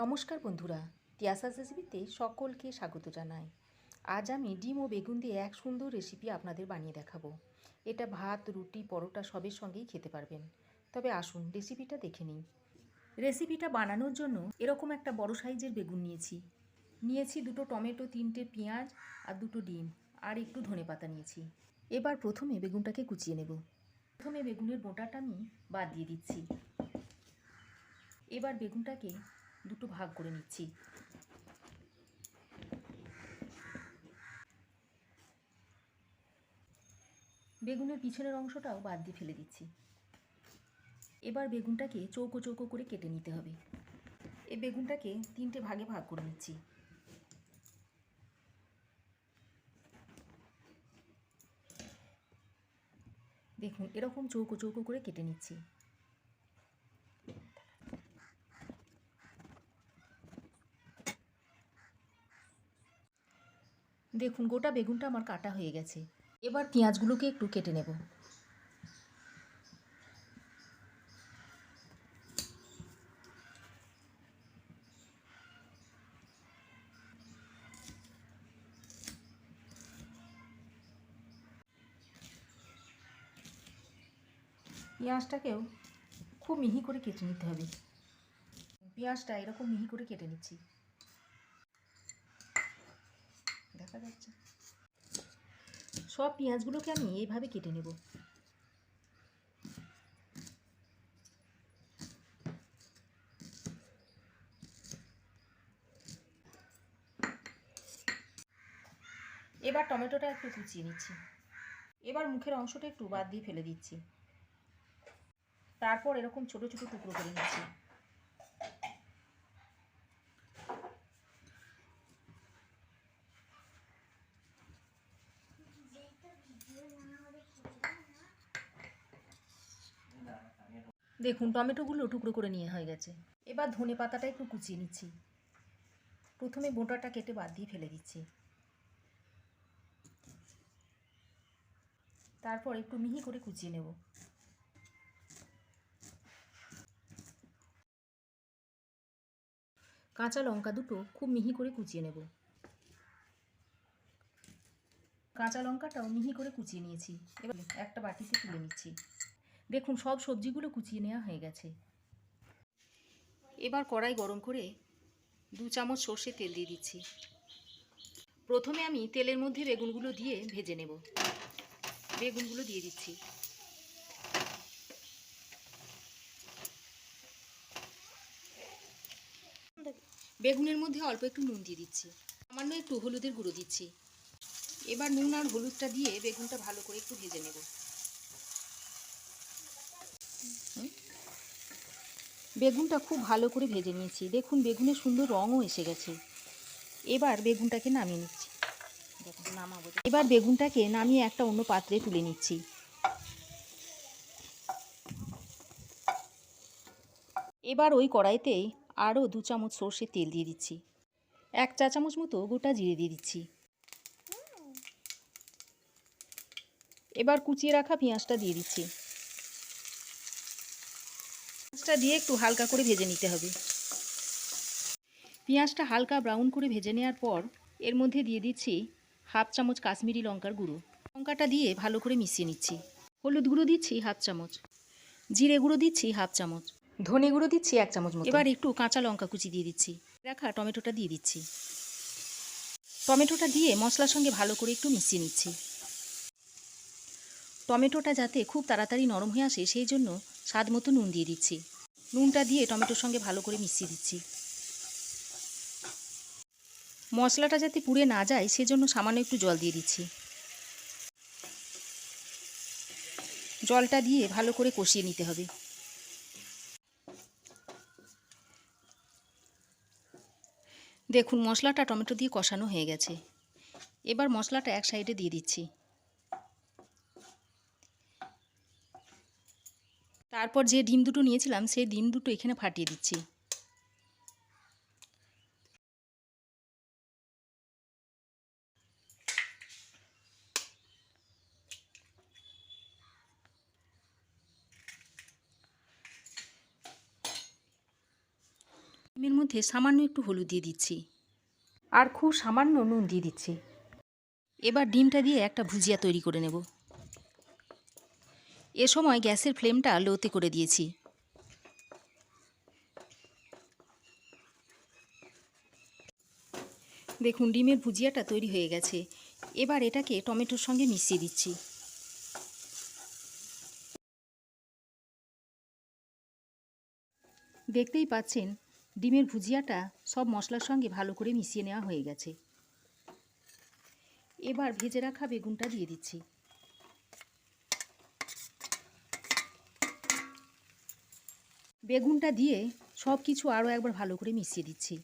নমস্কার বন্ধুরা, তিয়াসাস রেসিপিতে সকলকে স্বাগত জানাই। আজ আমি ডিম ও বেগুন দিয়ে এক সুন্দর রেসিপি আপনাদের বানিয়ে দেখাবো। এটা ভাত, রুটি, পরোটা সবের সঙ্গেই খেতে পারবেন। তবে আসুন রেসিপিটা দেখে নিই। রেসিপিটা বানানোর জন্য এরকম একটা বড় সাইজের বেগুন নিয়েছি। নিয়েছি দুটো টমেটো, তিনটে পেঁয়াজ আর দুটো ডিম আর একটু ধনেপাতা নিয়েছি। এবার প্রথমে বেগুনটাকে কুচিয়ে নেব। প্রথমে বেগুনের বোটাটা আমি বাদ দিয়ে দিচ্ছি। এবার বেগুনটাকে দুটো ভাগ করে নিচ্ছি। বেগুনের পিছনের অংশটাও বাদ দিয়ে ফেলে দিচ্ছি। এবার বেগুনটাকে চৌকো চৌকো করে কেটে নিতে হবে। এই বেগুনটাকে তিনটে ভাগে ভাগ করে নিচ্ছি। দেখুন, এরকম চৌকো চৌকো করে কেটে নিচ্ছি। দেখুন, গোটা বেগুনটা আমার কাটা হয়ে গেছে। এবার পেঁয়াজগুলোকে একটু কেটে নেব। পেঁয়াজটাকেও খুব মিহি করে কেটে নিতে হবে। পেঁয়াজটা এরকম মিহি করে কেটে নিচ্ছি। দেখা যাচ্ছে। সব পেঁয়াজগুলোকে আমি এইভাবে কেটে নেব। এবার টমেটোটা একটু কুচিয়ে নিচ্ছি। এবার মুখের অংশটা একটু বাদ দিয়ে ফেলে দিচ্ছি। তারপর এরকম ছোট ছোট টুকরো করে নিচ্ছি। দেখুন, টমেটোগুলো টুকরো করে নিয়ে হয়ে গেছে। এবার ধনে পাতাটা একটু কুচিয়ে নিচ্ছি। প্রথমে বোঁটাটা কেটে বাদ দিয়ে ফেলে দিচ্ছি। তারপর একটু মিহি করে কুচিয়ে নেব। কাঁচা লঙ্কা দুটো খুব মিহি করে কুচিয়ে নেব। কাঁচা লঙ্কাটাও মিহি করে কুচিয়ে নিয়েছি। এবার একটা বাটিতে তুলে নিচ্ছি। দেখুন, সব সবজিগুলো কুচিয়ে নেওয়া হয়ে গেছে। এবার কড়াই গরম করে দু চামচ সর্ষে তেল দিয়ে দিচ্ছি। প্রথমে আমি তেলের মধ্যে বেগুনগুলো দিয়ে ভেজে নেব। বেগুনগুলো দিয়ে দিচ্ছি। বেগুনের মধ্যে অল্প একটু নুন দিয়ে দিচ্ছি। সামান্য একটু হলুদের গুঁড়ো দিচ্ছি। এবার নুন আর হলুদটা দিয়ে বেগুনটা ভালো করে একটু ভেজে নেব। বেগুনটা খুব ভালো করে ভেজে নিয়েছি। দেখুন, বেগুনের সুন্দর রঙও এসে গেছে। এবার বেগুনটাকে নামিয়ে নিচ্ছি। নামাবো। এবার বেগুনটাকে নামিয়ে একটা অন্য পাত্রে তুলে নিচ্ছি। এবার ওই কড়াইতেই আরও দু চামচ সর্ষের তেল দিয়ে দিচ্ছি। এক চা চামচ মতো গোটা জিরে দিয়ে দিচ্ছি। এবার কুচিয়ে রাখা পেঁয়াজটা দিয়ে দিচ্ছি। পেঁয়াজটা দিয়ে একটু হালকা করে ভেজে নিতে হবে। পেঁয়াজটা হালকা ব্রাউন করে ভেজে নেওয়ার পর এর মধ্যে দিয়ে দিচ্ছি হাফ চামচ কাশ্মীরি লঙ্কার গুঁড়ো। লঙ্কাটা দিয়ে ভালো করে মিশিয়ে নিচ্ছি। হলুদ গুঁড়ো দিচ্ছি হাফ চামচ। জিরে গুঁড়ো দিচ্ছি হাফ চামচ। ধনে গুঁড়ো দিচ্ছি এক চামচ মতো। এবার একটু কাঁচা লঙ্কা কুচি দিয়ে দিচ্ছি। রাখা টমেটোটা দিয়ে দিচ্ছি। টমেটোটা দিয়ে মশলার সঙ্গে ভালো করে একটু মিশিয়ে নিচ্ছি। টমেটোটা যাতে খুব তাড়াতাড়ি নরম হয়ে আসে সেই জন্য স্বাদ মতো নুন দিয়ে দিচ্ছি। নুনটা দিয়ে টমেটোর সঙ্গে ভালো করে মিশিয়ে দিচ্ছি। মশলাটা যাতে পুড়ে না যায়, সেজন্য সামান্য একটু জল দিয়ে দিচ্ছি। জলটা দিয়ে ভালো করে কষিয়ে নিতে হবে। দেখুন, মশলাটা টমেটো দিয়ে কষানো হয়ে গেছে। এবার মশলাটা এক সাইডে দিয়ে দিচ্ছি। তারপর যে ডিম দুটো নিয়েছিলাম সেই ডিম দুটো এখানে ফাটিয়ে দিচ্ছি। ডিমের মধ্যে সামান্য একটু হলুদ দিয়ে দিচ্ছি। আর খুব সামান্য নুন দিয়ে দিচ্ছি। এবার ডিমটা দিয়ে একটা ভুজিয়া তৈরি করে নেব। এ সময় গ্যাসের ফ্লেমটা লোতে করে দিয়েছি। দেখুন, ডিমের ভুজিয়াটা তৈরি হয়ে গেছে। এবার এটাকে টমেটোর সঙ্গে মিশিয়ে দিচ্ছি। দেখতেই পাচ্ছেন, ডিমের ভুজিয়াটা সব মশলার সঙ্গে ভালো করে মিশিয়ে নেওয়া হয়ে গেছে। এবার ভেজে রাখা বেগুনটা দিয়ে দিচ্ছি। বেগুনটা দিয়ে সব কিছু আরও একবার ভালো করে মিশিয়ে দিচ্ছি।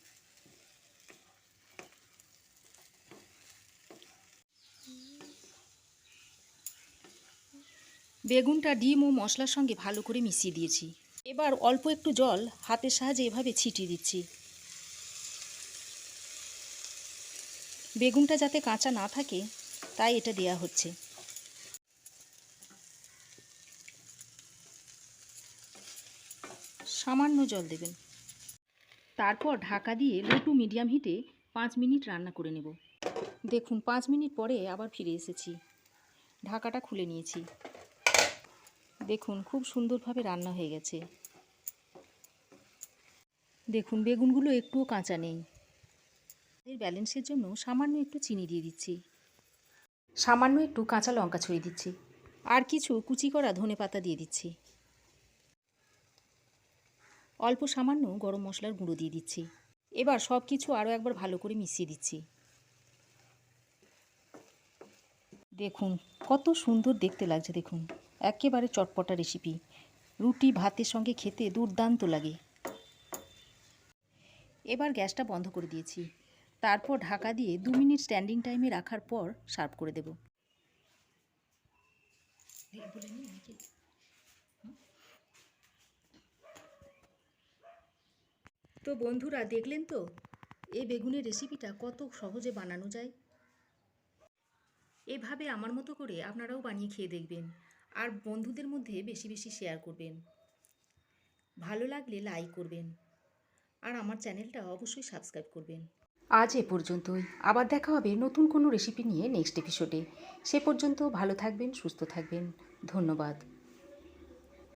বেগুনটা ডিম ও মশলার সঙ্গে ভালো করে মিশিয়ে দিয়েছি। এবার অল্প একটু জল হাতের সাহায্যে এভাবে ছিটিয়ে দিচ্ছি। বেগুনটা যাতে কাঁচা না থাকে, তাই এটা দেয়া হচ্ছে। সামান্য জল দেবেন। তারপর ঢাকা দিয়ে লো টু মিডিয়াম হিটে পাঁচ মিনিট রান্না করে নেব। দেখুন, পাঁচ মিনিট পরে আবার ফিরে এসেছি। ঢাকাটা খুলে নিয়েছি। দেখুন, খুব সুন্দরভাবে রান্না হয়ে গেছে। দেখুন, বেগুনগুলো একটুও কাঁচা নেই। এর ব্যালেন্সের জন্য সামান্য একটু চিনি দিয়ে দিচ্ছি। সামান্য একটু কাঁচা লঙ্কা ছড়িয়ে দিচ্ছি। আর কিছু কুচি করা ধনে পাতা দিয়ে দিচ্ছি। অল্প সামান্য গরম মশলার গুঁড়ো দিয়ে দিচ্ছি। এবার সব কিছু আরও একবার ভালো করে মিশিয়ে দিচ্ছি। দেখুন, কত সুন্দর দেখতে লাগছে, দেখুন। একেবারে চটপটা রেসিপি রুটি, ভাতের সঙ্গে খেতে দুর্দান্ত লাগে। এবার গ্যাসটা বন্ধ করে দিয়েছি। তারপর ঢাকা দিয়ে দু মিনিট স্ট্যান্ডিং টাইমে রাখার পর সার্ভ করে দেব। তো বন্ধুরা, দেখলেন তো? এই বেগুনের রেসিপিটা কত সহজে বানানো যায়। এভাবে আমার মতো করে আপনারাও বানিয়ে খেয়ে দেখবেন আর বন্ধুদের মধ্যে বেশি বেশি শেয়ার করবেন। ভালো লাগলে লাইক করবেন আর আমার চ্যানেলটা অবশ্যই সাবস্ক্রাইব করবেন। আজ এ পর্যন্তই। আবার দেখা হবে নতুন কোনো রেসিপি নিয়ে নেক্সট এপিসোডে সে পর্যন্ত ভালো থাকবেন, সুস্থ থাকবেন। ধন্যবাদ।